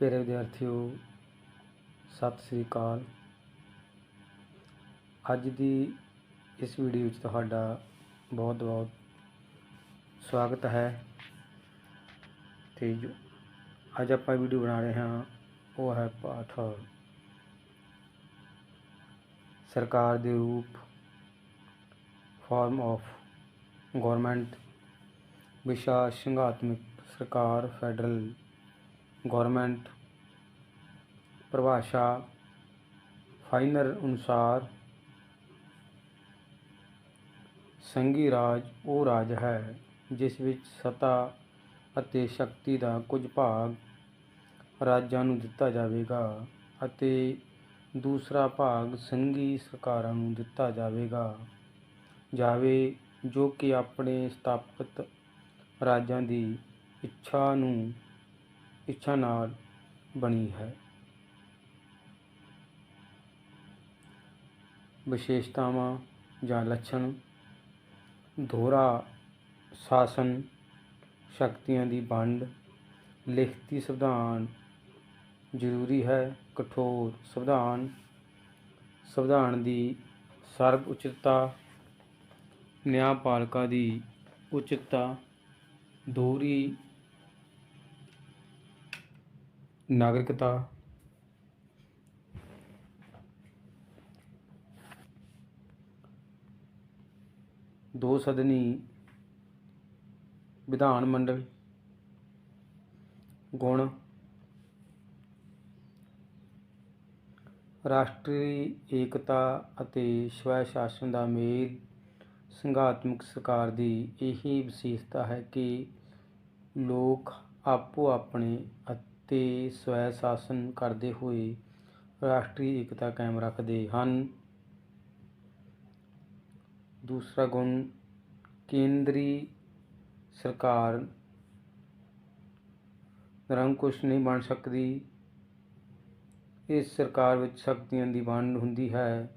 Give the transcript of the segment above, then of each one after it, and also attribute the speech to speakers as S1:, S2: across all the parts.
S1: ਪਿਆਰੇ ਵਿਦਿਆਰਥੀਓ ਸਤਿ ਸ੍ਰੀ ਅਕਾਲ। ਅੱਜ ਦੀ ਇਸ ਵੀਡੀਓ ਵਿੱਚ ਤੁਹਾਡਾ ਬਹੁਤ ਬਹੁਤ ਸਵਾਗਤ ਹੈ। ਤੇ ਜੋ ਅੱਜ ਆਪਾਂ ਵੀਡੀਓ ਬਣਾ ਰਹੇ ਹਾਂ, ਉਹ ਹੈ ਪਾਠ ਸਰਕਾਰ ਦੇ ਰੂਪ ਫਾਰਮ ਆਫ ਗਵਰਨਮੈਂਟ ਵਿਸ਼ਾ ਸੰਘਾਤਮਕ ਸਰਕਾਰ ਫੈਡਰਲ ਗੌਰਮੈਂਟ ਪਰਿਭਾਸ਼ਾ ਫਾਈਨਰ ਅਨੁਸਾਰ ਸੰਘੀ ਰਾਜ ਉਹ ਰਾਜ ਹੈ ਜਿਸ ਵਿੱਚ ਸਤਾ ਅਤੇ ਸ਼ਕਤੀ ਦਾ ਕੁਝ ਭਾਗ ਰਾਜਾਂ ਨੂੰ ਦਿੱਤਾ ਜਾਵੇਗਾ ਅਤੇ ਦੂਸਰਾ ਭਾਗ ਸੰਘੀ ਸਰਕਾਰਾਂ ਨੂੰ ਦਿੱਤਾ ਜਾਵੇਗਾ। ਜਾਵੇ ਜੋ ਕਿ ਆਪਣੇ ਸਥਾਪਿਤ ਰਾਜਾਂ ਦੀ ਇੱਛਾ ਨੂੰ ਇੱਛਾ ਨਾਲ ਬਣੀ ਹੈ। ਵਿਸ਼ੇਸ਼ਤਾਵਾਂ ਜਾਂ ਲੱਛਣ, ਦੋਹਰਾ ਸ਼ਾਸਨ, ਸ਼ਕਤੀਆਂ ਦੀ ਵੰਡ, ਲਿਖਤੀ ਸੰਵਿਧਾਨ, ਜ਼ਰੂਰੀ ਹੈ, ਕਠੋਰ ਸੰਵਿਧਾਨ ਸੰਵਿਧਾਨ ਦੀ ਸਰਬ ਉਚਿਤਤਾ ਨਿਆਂਪਾਲਕਾ ਦੀ ਉਚਿਤਤਾ, ਦੋਹਰੀ ਨਾਗਰਿਕਤਾ। ਦੋ ਸਦਨੀ ਵਿਧਾਨ ਮੰਡਲ। ਗੁਣ। ਰਾਸ਼ਟਰੀ ਏਕਤਾ ਅਤੇ ਸਵੈ ਸ਼ਾਸਨ ਦਾ ਮੇਲ ਸੰਘਾਤਮਕ ਸਰਕਾਰ ਦੀ ਇਹੀ ਵਿਸ਼ੇਸ਼ਤਾ ਹੈ ਕਿ ਲੋਕ ਆਪੋ ਆਪਣੇ ਅਤੇ ਸਵੈ ਸ਼ਾਸਨ ਕਰਦੇ ਹੋਏ ਰਾਸ਼ਟਰੀ ਏਕਤਾ ਕਾਇਮ ਰੱਖਦੇ ਹਨ। ਦੂਸਰਾ ਗੁਣ, ਕੇਂਦਰੀ ਸਰਕਾਰ ਨਿਰੰਕੁਸ਼ ਨਹੀਂ ਬਣ ਸਕਦੀ। ਇਸ ਸਰਕਾਰ ਵਿੱਚ ਸ਼ਕਤੀਆਂ ਦੀ ਵੰਡ ਹੁੰਦੀ ਹੈ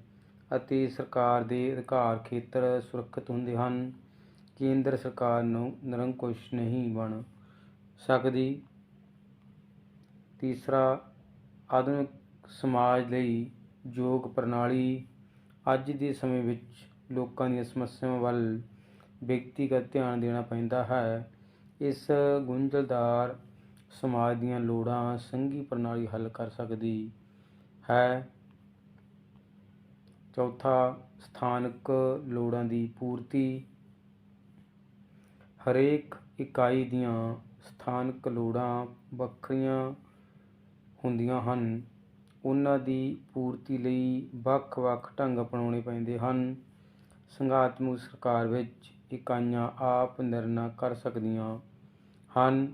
S1: ਅਤੇ ਸਰਕਾਰ ਦੇ ਅਧਿਕਾਰ ਖੇਤਰ ਸੁਰੱਖਿਅਤ ਹੁੰਦੇ ਹਨ। ਕੇਂਦਰ ਸਰਕਾਰ ਨੂੰ ਨਿਰੰਕੁਸ਼ ਨਹੀਂ ਬਣ ਸਕਦੀ। ਤੀਸਰਾ, ਆਧੁਨਿਕ ਸਮਾਜ ਲਈ ਯੋਗ ਪ੍ਰਣਾਲੀ। ਅੱਜ ਦੇ ਸਮੇਂ ਵਿੱਚ ਲੋਕਾਂ ਦੀਆਂ ਸਮੱਸਿਆਵਾਂ ਵੱਲ ਵਿਅਕਤੀਗਤ ਧਿਆਨ ਦੇਣਾ ਪੈਂਦਾ ਹੈ। ਇਸ ਗੁੰਝਲਦਾਰ ਸਮਾਜ ਦੀਆਂ ਲੋੜਾਂ ਸੰਘੀ ਪ੍ਰਣਾਲੀ ਹੱਲ ਕਰ ਸਕਦੀ ਹੈ। ਚੌਥਾ, ਸਥਾਨਕ ਲੋੜਾਂ ਦੀ ਪੂਰਤੀ। ਹਰੇਕ ਇਕਾਈ ਦੀਆਂ ਸਥਾਨਕ ਲੋੜਾਂ ਵੱਖਰੀਆਂ ਹੁੰਦੀਆਂ ਹਨ। ਉਹਨਾਂ ਦੀ ਪੂਰਤੀ ਲਈ ਵੱਖ-ਵੱਖ ਢੰਗ ਅਪਣਾਉਣੇ ਪੈਂਦੇ ਹਨ। ਸੰਘਾਤਮਕ ਸਰਕਾਰ ਵਿੱਚ ਇਕਾਈਆਂ ਆਪ ਨਿਰਣਾ ਕਰ ਸਕਦੀਆਂ ਹਨ।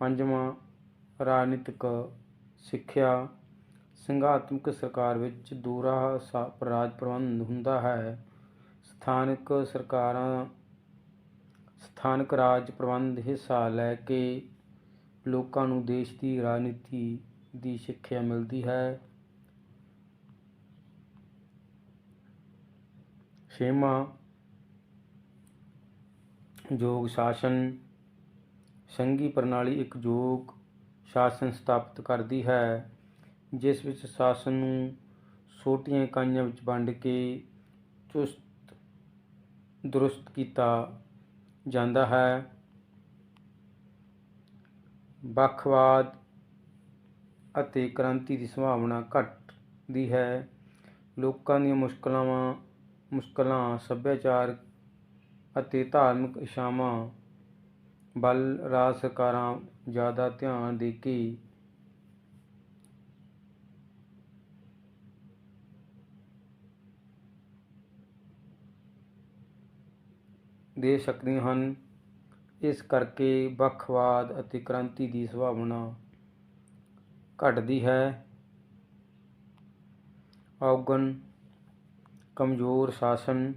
S1: ਪੰਜਵਾਂ, ਰਾਜਨੀਤਿਕ ਸਿੱਖਿਆ। ਸੰਘਾਤਮਕ ਸਰਕਾਰ ਵਿੱਚ ਦੋਹਰਾ ਰਾਜ ਪ੍ਰਬੰਧ ਹੁੰਦਾ ਹੈ। ਸਥਾਨਕ ਸਰਕਾਰਾਂ, ਸਥਾਨਕ ਰਾਜ ਪ੍ਰਬੰਧ ਹਿੱਸਾ ਲੈ ਕੇ ਲੋਕਾਂ ਨੂੰ ਦੇਸ਼ ਦੀ ਰਾਜਨੀਤੀ ਦੀ ਸਿੱਖਿਆ ਮਿਲਦੀ ਹੈ। ਛੇਵਾਂ ਯੋਗ ਸ਼ਾਸਨ। ਸੰਘੀ ਪ੍ਰਣਾਲੀ ਇੱਕ ਯੋਗ ਸ਼ਾਸਨ ਸਥਾਪਿਤ ਕਰਦੀ ਹੈ, ਜਿਸ ਵਿੱਚ ਸ਼ਾਸਨ ਨੂੰ ਛੋਟੀਆਂ ਇਕਾਈਆਂ ਵਿੱਚ ਵੰਡ ਕੇ ਚੁਸਤ, ਦਰੁਸਤ ਕੀਤਾ ਜਾਂਦਾ ਹੈ। ਵੱਖਵਾਦ ਅਤੇ ਕ੍ਰਾਂਤੀ ਦੀ ਸੰਭਾਵਨਾ ਘਟਦੀ ਹੈ। ਲੋਕਾਂ ਦੀਆਂ ਮੁਸ਼ਕਲਾਂ ਮੁਸ਼ਕਲਾਂ, ਸੱਭਿਆਚਾਰ ਅਤੇ ਧਾਰਮਿਕ ਇੱਛਾਵਾਂ ਵੱਲ ਰਾਜ ਸਰਕਾਰਾਂ ਜ਼ਿਆਦਾ ਧਿਆਨ ਦੇ ਕੇ ਦੇ ਸਕਦੀਆਂ ਹਨ। ਇਸ ਕਰਕੇ ਵੱਖਵਾਦ ਅਤੇ ਕ੍ਰਾਂਤੀ ਦੀ ਸੰਭਾਵਨਾ ਘਟਦੀ ਹੈ। ਔਗਣ ਕਮਜ਼ੋਰ ਸ਼ਾਸਨ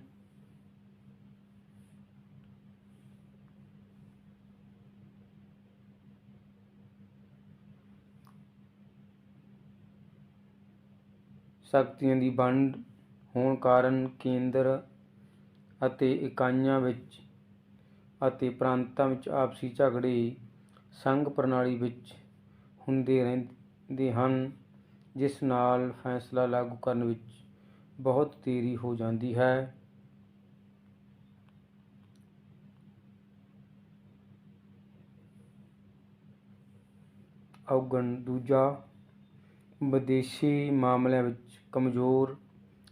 S1: ਸ਼ਕਤੀਆਂ ਦੀ ਵੰਡ ਹੋਣ ਕਾਰਨ ਕੇਂਦਰ ਅਤੇ ਇਕਾਈਆਂ ਵਿੱਚ ਅਤੇ ਪ੍ਰਾਂਤਾਂ ਵਿੱਚ ਆਪਸੀ ਝਗੜੇ ਸੰਘ ਪ੍ਰਣਾਲੀ ਵਿੱਚ ਹੁੰਦੇ ਰਹਿੰਦੇ ਹਨ, ਜਿਸ ਨਾਲ ਫੈਸਲਾ ਲਾਗੂ ਕਰਨ ਵਿੱਚ ਬਹੁਤ ਦੇਰੀ ਹੋ ਜਾਂਦੀ ਹੈ। ਔਗਣ ਦੂਜਾ, ਵਿਦੇਸ਼ੀ ਮਾਮਲਿਆਂ ਵਿੱਚ ਕਮਜ਼ੋਰ,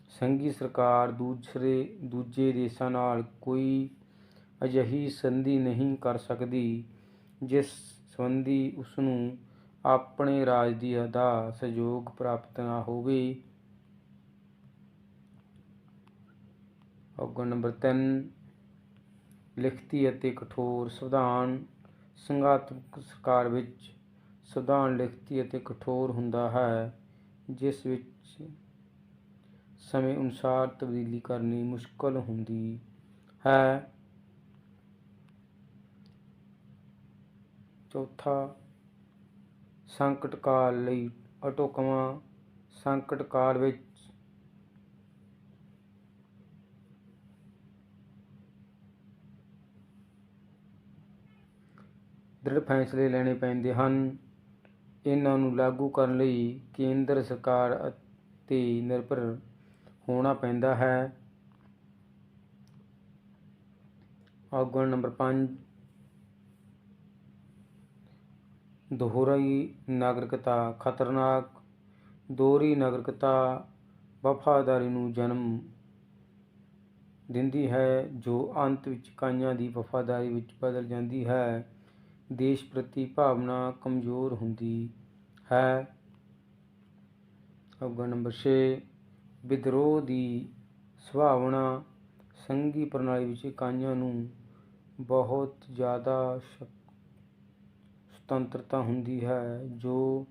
S1: ਸੰਘੀ ਸਰਕਾਰ ਦੂਸਰੇ, ਦੂਜੇ ਦੇਸ਼ਾਂ ਨਾਲ ਕੋਈ ਅਜਿਹੀ ਸੰਧੀ ਨਹੀਂ ਕਰ ਸਕਦੀ, ਜਿਸ ਸੰਬੰਧੀ ਉਸਨੂੰ ਆਪਣੇ ਰਾਜ ਦੀ ਅਦਾ ਸਹਿਯੋਗ ਪ੍ਰਾਪਤ ਨਾ ਹੋਵੇ। ਔਗਣ ਨੰਬਰ 3 ਲਿਖਤੀ ਅਤੇ ਕਠੋਰ ਸੰਵਿਧਾਨ ਸੰਘਾਤਮਕ ਸਰਕਾਰ ਵਿੱਚ ਸੰਵਿਧਾਨ ਲਿਖਤੀ ਅਤੇ ਕਠੋਰ ਹੁੰਦਾ ਹੈ, ਜਿਸ ਵਿੱਚ ਸਮੇਂ ਅਨੁਸਾਰ ਤਬਦੀਲੀ ਕਰਨੀ ਮੁਸ਼ਕਲ ਹੁੰਦੀ ਹੈ। ਚੌਥਾ, ਸੰਕਟ ਕਾਲ ਲਈ ਅਟੋਕਮਾ ਸੰਕਟ ਕਾਲ ਵਿੱਚ ਦ੍ਰਿੜ ਫੈਸਲੇ ਲੈਣੇ ਪੈਂਦੇ ਹਨ। ਇਹਨਾਂ ਨੂੰ ਲਾਗੂ ਕਰਨ ਲਈ ਕੇਂਦਰ ਸਰਕਾਰ ਤੇ ਨਿਰਭਰ ਹੋਣਾ ਪੈਂਦਾ ਹੈ। ਔਗਣ ਨੰਬਰ 5 ਦੋਹਰਾਈ ਨਾਗਰਿਕਤਾ ਖਤਰਨਾਕ, ਦੋਹਰੀ ਨਾਗਰਿਕਤਾ ਵਫਾਦਾਰੀ ਨੂੰ ਜਨਮ ਦਿੰਦੀ ਹੈ, ਜੋ ਅੰਤ ਵਿੱਚ ਕਾਈਆਂ ਦੀ ਵਫਾਦਾਰੀ ਵਿੱਚ ਬਦਲ ਜਾਂਦੀ ਹੈ। ਦੇਸ਼ ਪ੍ਰਤੀ ਭਾਵਨਾ ਕਮਜ਼ੋਰ ਹੁੰਦੀ ਹੈ। ਔਗਣ ਨੰਬਰ 6 ਵਿਦਰੋਹ ਦੀ ਸੁਭਾਵਨਾ ਸੰਘੀ ਪ੍ਰਣਾਲੀ ਵਿੱਚ ਇਕਾਈਆਂ ਨੂੰ ਬਹੁਤ ਜ਼ਿਆਦਾ ਸ਼ਕ- ਸੁਤੰਤਰਤਾ ਹੁੰਦੀ ਹੈ, ਜੋ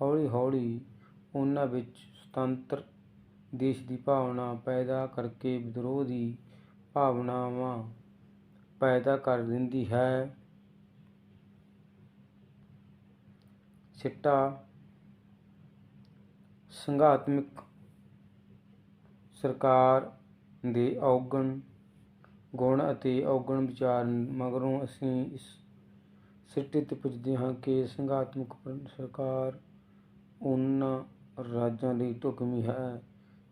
S1: ਹੌਲੀ ਹੌਲੀ ਉਹਨਾਂ ਵਿੱਚ ਸੁਤੰਤਰ ਦੇਸ਼ ਦੀ ਭਾਵਨਾ ਪੈਦਾ ਕਰਕੇ ਵਿਦਰੋਹ ਦੀ ਭਾਵਨਾਵਾਂ ਪੈਦਾ ਕਰ ਦਿੰਦੀ ਹੈ। ਸਿੱਟਾ ਸੰਘਾਤਮਿਕ ਸਰਕਾਰ ਦੇ ਔਗਣ, ਗੁਣ ਅਤੇ ਔਗਣ ਵਿਚਾਰ ਮਗਰੋਂ ਅਸੀਂ ਇਸ ਸਿੱਟੇ ਤੇ ਪੁੱਜਦੇ ਹਾਂ ਕਿ ਸੰਘਾਤਮਕ ਸਰਕਾਰ ਉਹਨਾਂ ਰਾਜਾਂ ਲਈ ਢੁਕਵੀਂ ਹੈ,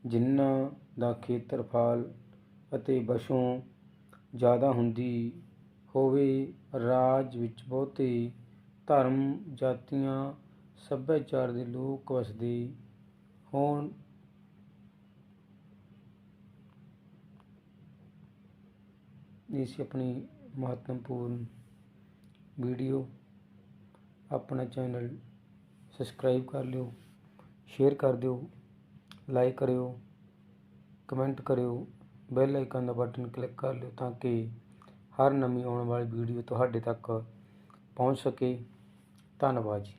S1: ਜਿਨ੍ਹਾਂ ਦਾ ਖੇਤਰਫਲ ਅਤੇ ਵਸੋਂ ਜ਼ਿਆਦਾ ਹੁੰਦੀ ਹੋਵੇ। ਰਾਜ ਵਿੱਚ ਬਹੁਤੇ ਧਰਮ, ਜਾਤੀਆਂ, ਸੱਭਿਆਚਾਰ ਦੇ ਲੋਕ ਵਸਦੇ ਹੋਣ। ਇਸ ਆਪਣੀ ਮਹੱਤਵਪੂਰਨ ਵੀਡੀਓ ਆਪਣਾ ਚੈਨਲ ਸਬਸਕ੍ਰਾਈਬ ਕਰ ਲਿਓ, ਸ਼ੇਅਰ ਕਰ ਦਿਓ, ਲਾਈਕ ਕਰਿਓ, ਕਮੈਂਟ ਕਰਿਓ, ਬੈਲ ਆਈਕਨ ਦਾ ਬਟਨ ਕਲਿੱਕ ਕਰ ਲਿਓ ਤਾਂ ਕਿ ਹਰ ਨਵੀਂ ਆਉਣ ਵਾਲੀ ਵੀਡੀਓ ਤੁਹਾਡੇ ਤੱਕ ਪਹੁੰਚ ਸਕੇ। ਧੰਨਵਾਦ ਜੀ।